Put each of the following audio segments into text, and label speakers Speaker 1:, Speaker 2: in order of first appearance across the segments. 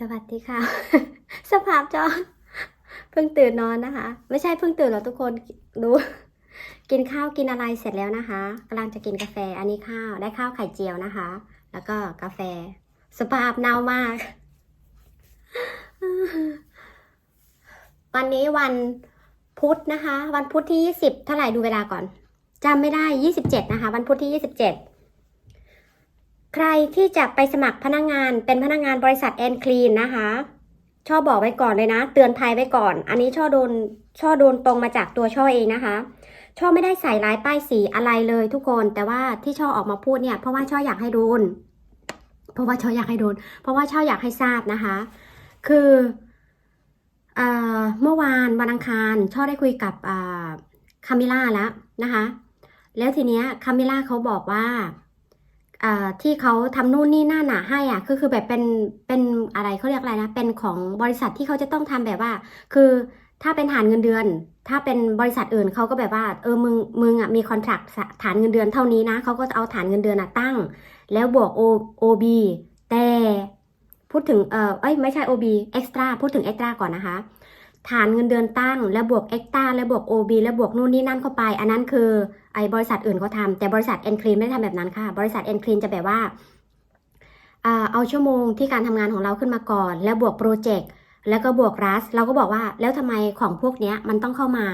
Speaker 1: สวัสดีค่ะ สภาพจอเพิ่งตื่นนอนนะคะ ไม่ใช่เพิ่งตื่นหรอกทุกคนดู กินข้าวกินอะไรเสร็จแล้วนะคะกำลังจะกินกาแฟอันนี้ข้าวได้ข้าวไข่เจียวนะคะ แล้วก็กาแฟ สภาพเน่ามาก วันนี้วันพุธนะคะ วันพุธที่ยี่สิบเท่าไหร่ดูเวลาก่อนจำไม่ได้ยี่สิบเจ็ดนะคะ วันพุธที่ยี่สิบเจ็ด ใครที่จะไปสมัครพนักงงานเป็นพนักงงานบริษัทแอนคลีนนะคะช่อบอกไว้ก่อนเลยนะ เตือนภัยไว้ก่อน อันนี้ช่อโดนช่อโดนตรงมาจากตัวช่อเองนะคะช่อไม่ได้ใส่ร้ายป้ายสีอะไรเลยทุกคน แต่ว่าที่ช่อออกมาพูดเนี่ยเพราะว่าช่ออยากให้โดน เพราะว่าช่ออยากให้โดน เพราะว่าช่ออยากให้ทราบนะคะ คือเอ่อเมื่อวานวันอังคารช่อได้คุยกับคามิล่าแล้วนะคะ แล้วทีเนี้ยคามิล่าเขาบอกว่า ที่เขาทำนู่นนี่นั่นน่ะให้อะคือคือแบบเป็นเป็นอะไรเขาเรียกอะไรนะเป็นของบริษัทที่เขาจะต้องทำแบบว่า คือถ้าเป็นฐานเงินเดือน ถ้าเป็นบริษัทอื่นเขาก็แบบว่าเออมึงมึงอะมีคอนแทคฐานเงินเดือนเท่านี้นะเขาก็จะเอาฐานเงินเดือนอะตั้ง แล้วบวก O OB แต่พูดถึงเออเอ้ยไม่ใช่ OB extra พูดถึง extra ก่อนนะคะ ฐานเงินเดือนตั้ง แล้วบวก extra แล้วบวก OB แล้วบวกนู่นนี่นั่นเข้าไป อันนั้นคือไอ้บริษัทอื่นเขาทำแต่บริษัท e n c l e a n ไม่ได้ทำแบบนั้นค่ะ บริษัท e n c l e a n จะแบบว่าเอาชั่วโมงที่การทำงานของเราขึ้นมาก่อน แล้วบวกโปรเจกต์แล้วก็บวกรัส เราก็บอกว่าแล้วทำไมของพวกเนี้ยมันต้องเข้ามา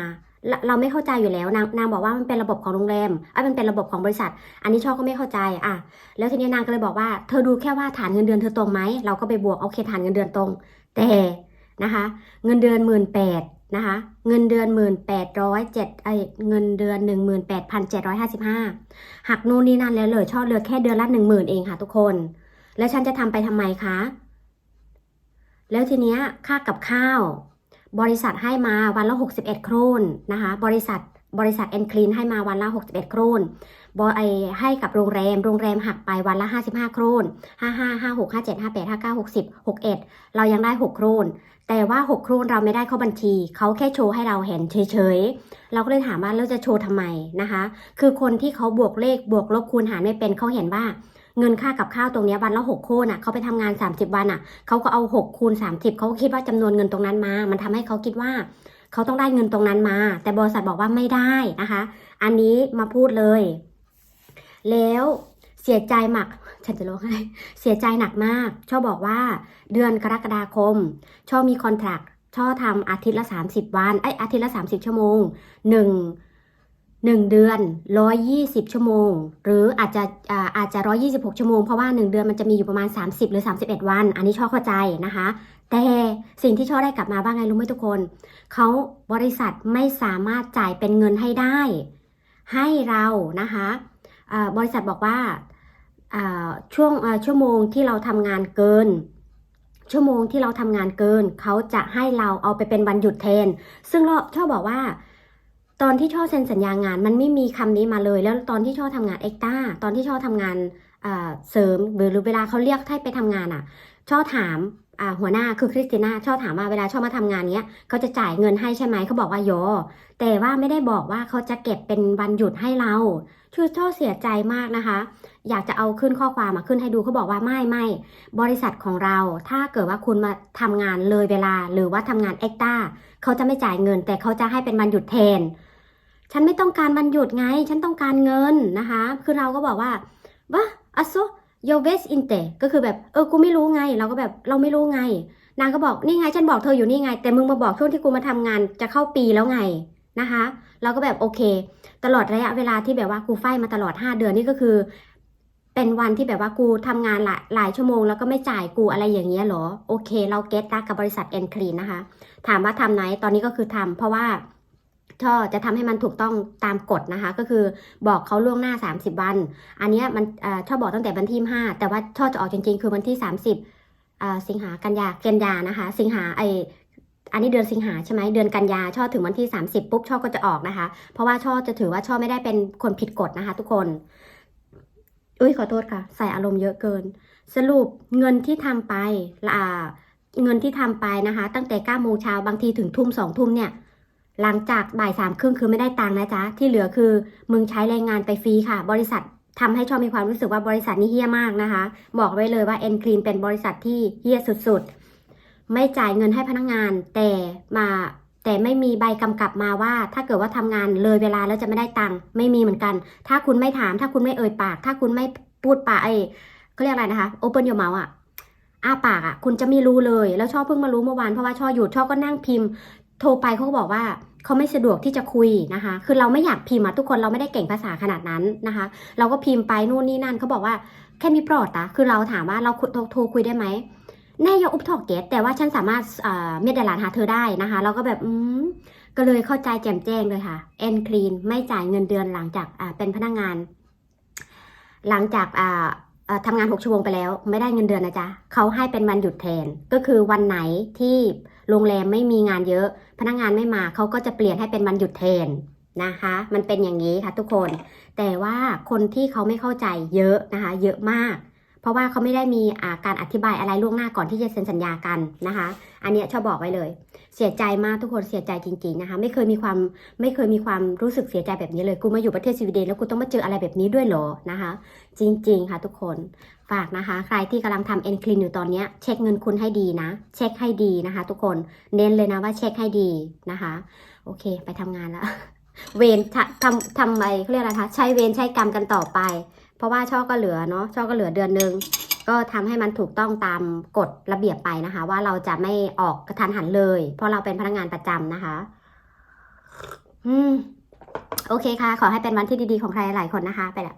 Speaker 1: เราไม่เข้าใจอยู่แล้วนางนางบอกว่ามันเป็นระบบของโรงแรมไอ้มันเป็นระบบของบริษัท อันนี้ชอบก็ไม่เข้าใจอะแล้วทีนี้นางก็เลยบอกว่า เธอดูแค่ว่าฐานเงินเดือนเธอตรงไหมเราก็ไปบวกโอเคฐานเงินเดือนตรง แต่ นะคะเงินเดือนหมื่นแปดนะคะเงินเดือนหมื่นแปดร้อยเจ็ดไอเงินเดือนหนึ่งหมื่นแปดพันเจ็ดร้อยห้าสิบห้าหักนู่นนี่นั่นแล้วเลยชอบเหลือแค่เดือนละหนึ่งหมื่นเองค่ะทุกคน แล้วฉันจะทำไปทำไมคะ แล้วทีเนี้ยค่ากับข้าว บริษัทให้มาวันละหกสิบเอ็ดโครนนะคะบริษัทบริษัทเอ็นคลีนให้มาวันละหกสิบเอ็ดโครน บไอให้กับโรงแรม โรงแรมหักไปวันละห้าสิบห้าโครนห้าห้าห้าหกห้าเจ็ดห้าแปดห้าเก้าหกสิบหกเอ็ดเรายังได้หกโครน แต่ว่าหกโครนเราไม่ได้เข้าบัญชี เขาแค่โชว์ให้เราเห็นเฉยๆ เราก็เลยถามว่าเราจะโชว์ทำไมนะคะ คือคนที่เขาบวกเลขบวกลบคูณหารไม่เป็นเขาเห็นว่าเงินค่ากับข้าวตรงนี้วันละหกโครนอะเขาไปทำงาน 30 วันอะเขาก็เอา6คูณ30เขาก็คิดว่าจำนวนเงินตรงนั้นมา มันทำให้เขาคิดว่าเขาต้องได้เงินตรงนั้นมา แต่บริษัทบอกว่าไม่ได้นะคะ อันนี้มาพูดเลย แล้วเสียใจมากฉันจะร้องไห้ เสียใจหนักมากชอบบอกว่าเดือนกรกฎาคมชอบมีคอนแทคชอบทำอาทิตย์ละ 30 วัน ไออาทิตย์ละ 30 ชั่วโมงหนึ่งหนึ่งเดือน 120 ชั่วโมง หรืออาจจะอาอาจจะ 126 ชั่วโมง เพราะว่า 1 เดือนมันจะมีอยู่ประมาณ 30 หรือ 31 วัน อันนี้ชอบเข้าใจนะคะ แต่สิ่งที่ชอบได้กลับมาว่างไงรู้ไหมทุกคน เขาบริษัทไม่สามารถจ่ายเป็นเงินให้ได้ ให้เรานะคะ บริษัทบอกว่าช่วงชั่วโมงที่เราทำงานเกิน ชั่วโมงที่เราทำงานเกิน เขาจะให้เราเอาไปเป็นวันหยุดแทน ซึ่งเราชอบบอกว่า ตอนที่ช่อเซ็นสัญญางาน มันไม่มีคำนี้มาเลย แล้วตอนที่ช่อทำงานเอ็กต้าตอนที่ช่อทำงานเสริมหรือเวลาเขาเรียกให้ไปทำงานอะช่อถาม หัวหน้าคือคริสติน่าช่อถามว่าเวลาช่อมาทำงานเนี้ยเขาจะจ่ายเงินให้ใช่ไหมเขาบอกว่าโยแต่ว่าไม่ได้บอกว่าเขาจะเก็บเป็นวันหยุดให้เราคือช่อเสียใจมากนะคะ อยากจะเอาขึ้นข้อความมาขึ้นให้ดูเขาบอกว่าไม่ไม่บริษัทของเรา ถ้าเกิดว่าคุณมาทำงานเลยเวลา หรือว่าทำงานเอ็กต้าเขาจะไม่จ่ายเงิน แต่เขาจะให้เป็นวันหยุดแทน ฉันไม่ต้องการวันหยุดไง ฉันต้องการเงินนะคะ คือเราก็บอกว่าวะอัสโซ โยเวสอินเตก็คือแบบเออกูไม่รู้ไง เราก็แบบเราไม่รู้ไง นางก็บอกนี่ไงฉันบอกเธออยู่นี่ไง แต่มึงมาบอกช่วงที่กูมาทำงานจะเข้าปีแล้วไงนะคะ เราก็แบบโอเค ตลอดระยะเวลาที่แบบว่ากูไฟมาตลอด 5 เดือนนี่ก็คือ เป็นวันที่แบบว่ากูทำงานหลายหลายชั่วโมงแล้วก็ไม่จ่ายกูอะไรอย่างเงี้ยเหรอ โอเค เราเก็ตรักกับบริษัทเอ็นคลีนนะคะ ถามว่าทำไหนตอนนี้ก็คือทำเพราะว่า ช่อจะทำให้มันถูกต้องตามกฎนะคะ ก็คือบอกเขาล่วงหน้า 30 วัน อันนี้มันอชอบบอกตั้งแต่วันที่ 5 แต่ว่าช่อจะออกจริง ๆ คือวันที่ 30 สิงหากันยากันยานะคะ สิงหาไออันนี้เดือนสิงหาใช่ไหมเดือนกันยาช่อถึงวันที่ 30 ปุ๊บช่อก็จะออกนะคะ เพราะว่าช่อจะถือว่าช่อไม่ได้เป็นคนผิดกฎนะคะ ทุกคนอุ้ยขอโทษค่ะ ใส่อารมณ์เยอะเกิน สรุปเงินที่ทำไปเงินที่ทำไปนะคะ ตั้งแต่9โมงเช้าบางทีถึงทุ่มสองทุ่มเนี่ย หลังจากบ่ายสามครึ่งคือไม่ได้ตังค์นะจ๊ะ ที่เหลือคือมึงใช้แรงงานไปฟรีค่ะ บริษัททำให้ชอบมีความรู้สึกว่าบริษัทนี้เฮี้ยมากนะคะ บอกไว้เลยว่าเอ็นคลีนเป็นบริษัทที่เฮี้ยสุดๆ ไม่จ่ายเงินให้พนักงานแต่มาแต่ไม่มีใบกำกับมาว่า ถ้าเกิดว่าทำงานเลยเวลาแล้วจะไม่ได้ตังค์ไม่มีเหมือนกัน ถ้าคุณไม่ถาม ถ้าคุณไม่เอ่ยปาก ถ้าคุณไม่พูดปากไอ้เขาเรียกอะไรนะคะ open your mouth อะอ้าปากอะคุณจะไม่รู้เลย แล้วชอบเพิ่งมารู้เมื่อวานเพราะว่าชอบอยู่ชอบก็นั่งพิมพ์ โทรไปเขาก็บอกว่า เขาไม่สะดวกที่จะคุยนะคะ คือเราไม่อยากพิมพ์อะทุกคนเราไม่ได้เก่งภาษาขนาดนั้นนะคะ เราก็พิมพ์ไปนู่นนี่นั่นเขาบอกว่าแค่มีโปรดอะคือเราถามว่าเราโทรคุยได้ไหมแน่ยออุปถอกเกตแต่ว่าฉันสามารถเอ่อเมียดลานหาเธอได้นะคะ เราก็แบบอืมก็เลยเข้าใจแจ่มแจ้งเลยค่ะแอนคลีนไม่จ่ายเงินเดือนหลังจากอ่าเป็นพนักงาน หลังจากอ่าทำงาน 6 ชั่วโมงไปแล้ว ไม่ได้เงินเดือนนะจ๊ะเขาให้เป็นวันหยุดแทน ก็คือวันไหนที่ โรงแรมไม่มีงานเยอะ พนักงานไม่มาเขาก็จะเปลี่ยนให้เป็นวันหยุดแทนนะคะ มันเป็นอย่างนี้ค่ะทุกคน แต่ว่าคนที่เขาไม่เข้าใจเยอะนะคะ เยอะมาก เพราะว่าเขาไม่ได้มีอาการอธิบายอะไรล่วงหน้าก่อนที่จะเซ็นสัญญากันนะคะ อันนี้ชอบบอกไว้เลย เสียใจมากทุกคนเสียใจจริงๆนะคะ ไม่เคยมีความไม่เคยมีความรู้สึกเสียใจแบบนี้เลย กูมาอยู่ประเทศสวีเดนแล้วกูต้องมาเจออะไรแบบนี้ด้วยเหรอนะคะ จริงๆค่ะทุกคนฝากนะคะ ใครที่กำลังทำเอ็นคลินอยู่ตอนนี้เช็คเงินคุณให้ดีนะ เช็คให้ดีนะคะ ทุกคนเน้นเลยนะว่าเช็คให้ดีนะคะ โอเค ไปทำงานแล้วเวรทำทำอะไรเขาเรียกอะไรคะใช้เวรใช้กรรมกันต่อไป เพราะว่าช่อก็เหลือเนาะช่อก็เหลือเดือนหนึ่งก็ทำให้มันถูกต้องตามกฎระเบียบไปนะคะ ว่าเราจะไม่ออกกระทันหันเลย เพราะเราเป็นพนักงานประจำนะคะ อืม โอเคค่ะ ขอให้เป็นวันที่ดีๆของใครหลายคนนะคะ ไปละ